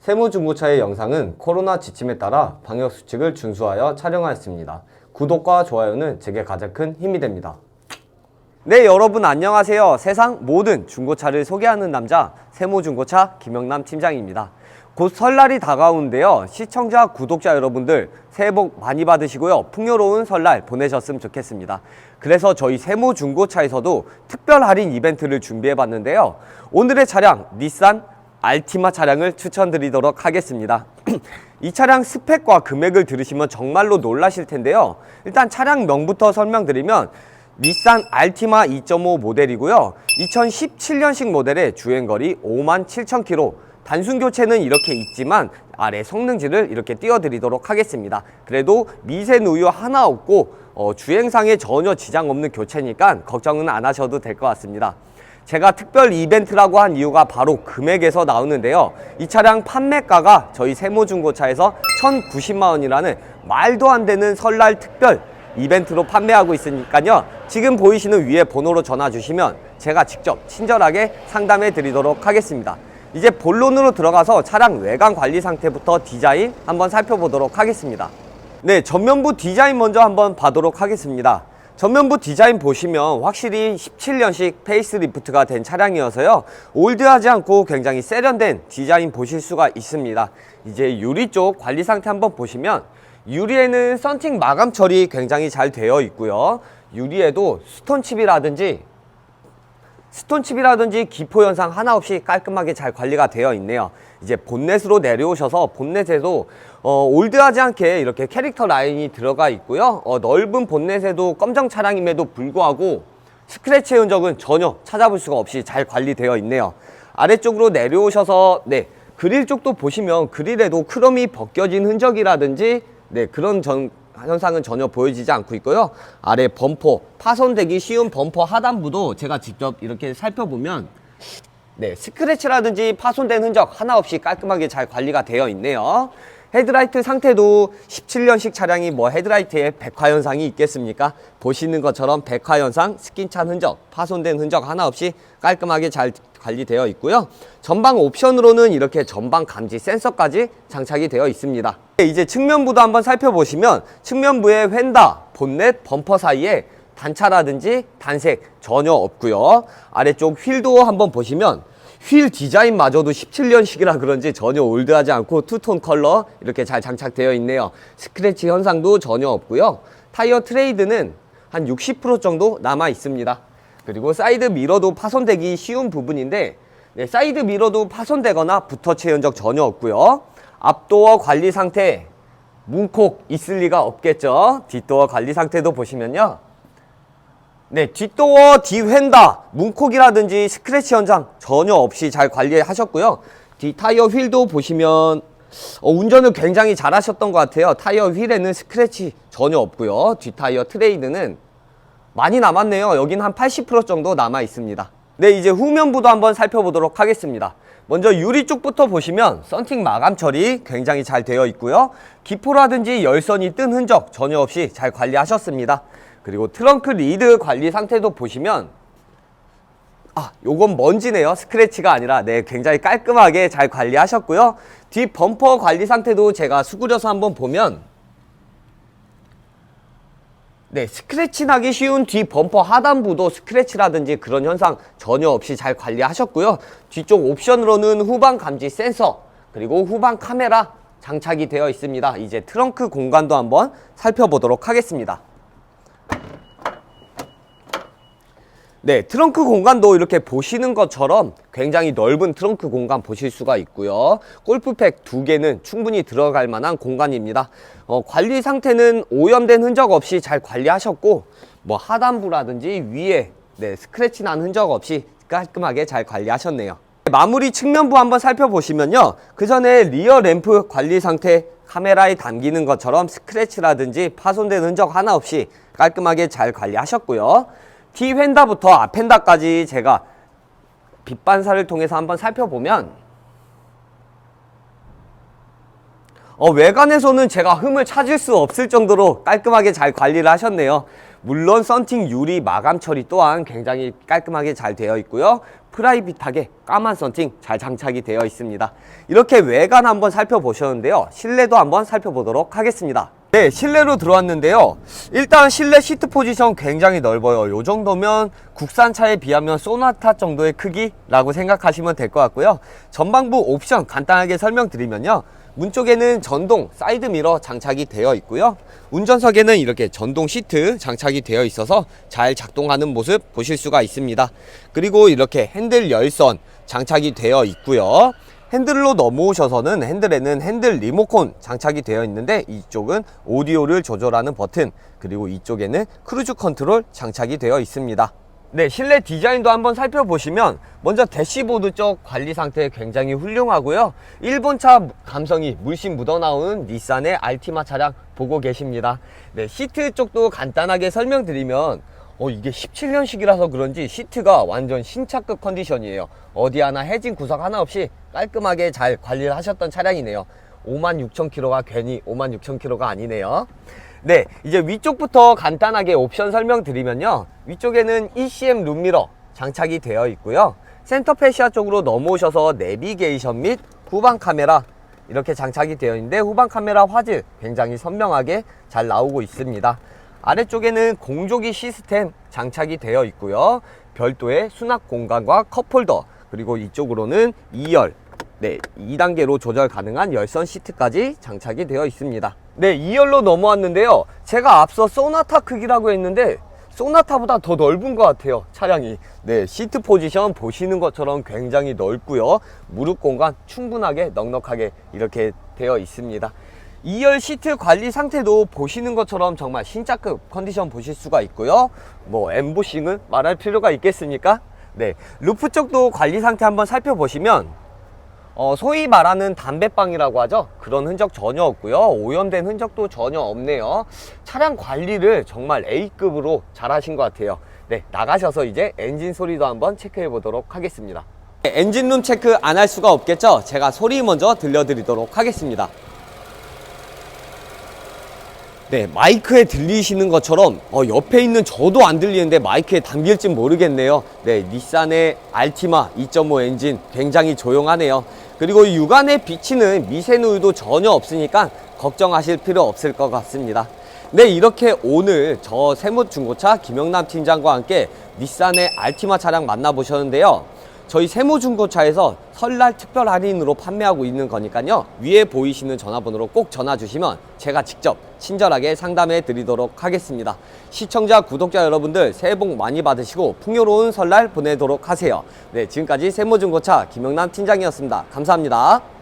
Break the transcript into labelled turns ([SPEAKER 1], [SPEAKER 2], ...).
[SPEAKER 1] 세무중고차의 영상은 코로나 지침에 따라 방역수칙을 준수하여 촬영하였습니다. 구독과 좋아요는 제게 가장 큰 힘이 됩니다. 네, 여러분 안녕하세요. 세상 모든 중고차를 소개하는 남자 세무중고차 김영남 팀장입니다. 곧 설날이 다가오는데요. 시청자, 구독자 여러분들 새해 복 많이 받으시고요. 풍요로운 설날 보내셨으면 좋겠습니다. 그래서 저희 세무중고차에서도 특별 할인 이벤트를 준비해 봤는데요. 오늘의 차량 닛산 알티마 차량을 추천드리도록 하겠습니다. 이 차량 스펙과 금액을 들으시면 정말로 놀라실 텐데요. 일단 차량명부터 설명드리면 닛산 알티마 2.5 모델이고요. 2017년식 모델의 주행거리 5만 7천 킬로. 단순 교체는 이렇게 있지만 아래 성능지를 이렇게 띄워드리도록 하겠습니다. 그래도 미세 누유 하나 없고 어, 주행상에 전혀 지장 없는 교체니까 걱정은 안 하셔도 될 것 같습니다. 제가 특별 이벤트라고 한 이유가 바로 금액에서 나오는데요. 이 차량 판매가가 저희 세모중고차에서 1,090만 원이라는 말도 안 되는 설날 특별 이벤트로 판매하고 있으니까요. 지금 보이시는 위에 번호로 전화 주시면 제가 직접 친절하게 상담해 드리도록 하겠습니다. 이제 본론으로 들어가서 차량 외관 관리 상태부터 디자인 한번 살펴보도록 하겠습니다. 네, 전면부 디자인 먼저 한번 봐도록 하겠습니다. 전면부 디자인 보시면 확실히 17년식 페이스리프트가 된 차량이어서요. 올드하지 않고 굉장히 세련된 디자인 보실 수가 있습니다. 이제 유리 쪽 관리 상태 한번 보시면 유리에는 썬팅 마감 처리 굉장히 잘 되어 있고요. 유리에도 스톤칩이라든지 스톤칩이라든지 기포 현상 하나 없이 깔끔하게 잘 관리가 되어 있네요. 이제 본넷으로 내려오셔서 본넷에도 어, 올드하지 않게 이렇게 캐릭터 라인이 들어가 있고요. 어, 넓은 본넷에도 검정 차량임에도 불구하고 스크래치 흔적은 전혀 찾아볼 수가 없이 잘 관리되어 있네요. 아래쪽으로 내려오셔서 네 그릴 쪽도 보시면 그릴에도 크롬이 벗겨진 흔적이라든지 네 그런 전, 현상은 전혀 보여지지 않고 있고요. 아래 범퍼 파손되기 쉬운 범퍼 하단부도 제가 직접 이렇게 살펴보면 네 스크래치라든지 파손된 흔적 하나 없이 깔끔하게 잘 관리가 되어 있네요. 헤드라이트 상태도 17년식 차량이 뭐 헤드라이트에 백화 현상이 있겠습니까? 보시는 것처럼 백화 현상, 스킨 찬 흔적, 파손된 흔적 하나 없이 깔끔하게 잘 관리되어 있고요. 전방 옵션으로는 이렇게 전방 감지 센서까지 장착이 되어 있습니다. 네, 이제 측면부도 한번 살펴보시면 측면부에 휀다, 본넷, 범퍼 사이에 단차라든지 단색 전혀 없고요. 아래쪽 휠도 한번 보시면 휠 디자인마저도 17년식이라 그런지 전혀 올드하지 않고 투톤 컬러 이렇게 잘 장착되어 있네요. 스크래치 현상도 전혀 없고요. 타이어 트레이드는 한 60% 정도 남아 있습니다. 그리고 사이드 미러도 파손되기 쉬운 부분인데 네, 사이드 미러도 파손되거나 붓터치 흔적 전혀 없고요. 앞도어 관리 상태 문콕 있을 리가 없겠죠. 뒷도어 관리 상태도 보시면요. 네, 뒷도어, 뒤휀다, 문콕이라든지 스크래치 현상 전혀 없이 잘 관리하셨고요. 뒤 타이어 휠도 보시면 어, 운전을 굉장히 잘 하셨던 것 같아요. 타이어 휠에는 스크래치 전혀 없고요. 뒷 타이어 트레이드는 많이 남았네요. 여긴 한 80% 정도 남아 있습니다. 네, 이제 후면부도 한번 살펴보도록 하겠습니다. 먼저 유리 쪽부터 보시면 썬팅 마감 처리 굉장히 잘 되어 있고요. 기포라든지 열선이 뜬 흔적 전혀 없이 잘 관리하셨습니다. 그리고 트렁크 리드 관리 상태도 보시면 아, 요건 먼지네요. 스크래치가 아니라 네, 굉장히 깔끔하게 잘 관리하셨고요. 뒷 범퍼 관리 상태도 제가 수그려서 한번 보면 네, 스크래치 나기 쉬운 뒤 범퍼 하단부도 스크래치라든지 그런 현상 전혀 없이 잘 관리하셨고요. 뒤쪽 옵션으로는 후방 감지 센서 그리고 후방 카메라 장착이 되어 있습니다. 이제 트렁크 공간도 한번 살펴보도록 하겠습니다. 네, 트렁크 공간도 이렇게 보시는 것처럼 굉장히 넓은 트렁크 공간 보실 수가 있고요. 골프팩 두 개는 충분히 들어갈 만한 공간입니다. 어, 관리 상태는 오염된 흔적 없이 잘 관리하셨고, 뭐 하단부라든지 위에 네, 스크래치 난 흔적 없이 깔끔하게 잘 관리하셨네요. 마무리 측면부 한번 살펴보시면요. 그 전에 리어 램프 관리 상태 카메라에 담기는 것처럼 스크래치라든지 파손된 흔적 하나 없이 깔끔하게 잘 관리하셨고요. T 휀다부터 앞 휀다까지 제가 빛반사를 통해서 한번 살펴보면 어, 외관에서는 제가 흠을 찾을 수 없을 정도로 깔끔하게 잘 관리를 하셨네요. 물론 썬팅 유리 마감 처리 또한 굉장히 깔끔하게 잘 되어 있고요. 프라이빗하게 까만 썬팅 잘 장착이 되어 있습니다. 이렇게 외관 한번 살펴보셨는데요. 실내도 한번 살펴보도록 하겠습니다. 네, 실내로 들어왔는데요. 일단 실내 시트 포지션 굉장히 넓어요. 요 정도면 국산차에 비하면 소나타 정도의 크기라고 생각하시면 될 것 같고요. 전방부 옵션 간단하게 설명드리면요. 문 쪽에는 전동 사이드 미러 장착이 되어 있고요. 운전석에는 이렇게 전동 시트 장착이 되어 있어서 잘 작동하는 모습 보실 수가 있습니다. 그리고 이렇게 핸들 열선 장착이 되어 있고요. 핸들로 넘어오셔서는 핸들에는 핸들 리모컨 장착이 되어 있는데 이쪽은 오디오를 조절하는 버튼 그리고 이쪽에는 크루즈 컨트롤 장착이 되어 있습니다. 네, 실내 디자인도 한번 살펴보시면 먼저 대시보드 쪽 관리 상태 굉장히 훌륭하고요. 일본차 감성이 물씬 묻어나오는 닛산의 알티마 차량 보고 계십니다. 네, 시트 쪽도 간단하게 설명드리면 어, 이게 17년식이라서 그런지 시트가 완전 신차급 컨디션이에요. 어디 하나 해진 구석 하나 없이 깔끔하게 잘 관리를 하셨던 차량이네요. 56,000km가 괜히 56,000km가 아니네요. 네, 이제 위쪽부터 간단하게 옵션 설명드리면요. 위쪽에는 ECM 룸미러 장착이 되어 있고요. 센터 페시아 쪽으로 넘어오셔서 내비게이션 및 후방 카메라 이렇게 장착이 되어 있는데 후방 카메라 화질 굉장히 선명하게 잘 나오고 있습니다. 아래쪽에는 공조기 시스템 장착이 되어 있고요. 별도의 수납 공간과 컵홀더 그리고 이쪽으로는 2열 네, 2단계로 조절 가능한 열선 시트까지 장착이 되어 있습니다. 네, 2열로 넘어왔는데요. 제가 앞서 소나타 크기라고 했는데 소나타보다 더 넓은 것 같아요 차량이 네 시트 포지션 보시는 것처럼 굉장히 넓고요 무릎 공간 충분하게 넉넉하게 이렇게 되어 있습니다 2열 시트 관리 상태도 보시는 것처럼 정말 신차급 컨디션 보실 수가 있고요 뭐 엠보싱은 말할 필요가 있겠습니까 네 루프 쪽도 관리 상태 한번 살펴보시면 어, 소위 말하는 담배빵이라고 하죠. 그런 흔적 전혀 없고요. 오염된 흔적도 전혀 없네요. 차량 관리를 정말 A급으로 잘 하신 것 같아요. 네, 나가셔서 이제 엔진 소리도 한번 체크해 보도록 하겠습니다. 네, 엔진룸 체크 안 할 수가 없겠죠? 제가 소리 먼저 들려드리도록 하겠습니다. 네, 마이크에 들리시는 것처럼 어, 옆에 있는 저도 안 들리는데 마이크에 담길지 모르겠네요. 네, 닛산의 알티마 2.5 엔진 굉장히 조용하네요. 그리고 육안에 비치는 미세누유도 전혀 없으니까 걱정하실 필요 없을 것 같습니다. 네, 이렇게 오늘 저 세무중고차 김영남 팀장과 함께 닛산의 알티마 차량 만나보셨는데요. 저희 세무중고차에서 설날 특별 할인으로 판매하고 있는 거니까요. 위에 보이시는 전화번호로 꼭 전화 주시면 제가 직접 친절하게 상담해 드리도록 하겠습니다. 시청자, 구독자 여러분들 새해 복 많이 받으시고 풍요로운 설날 보내도록 하세요. 네, 지금까지 세무중고차 김영남 팀장이었습니다. 감사합니다.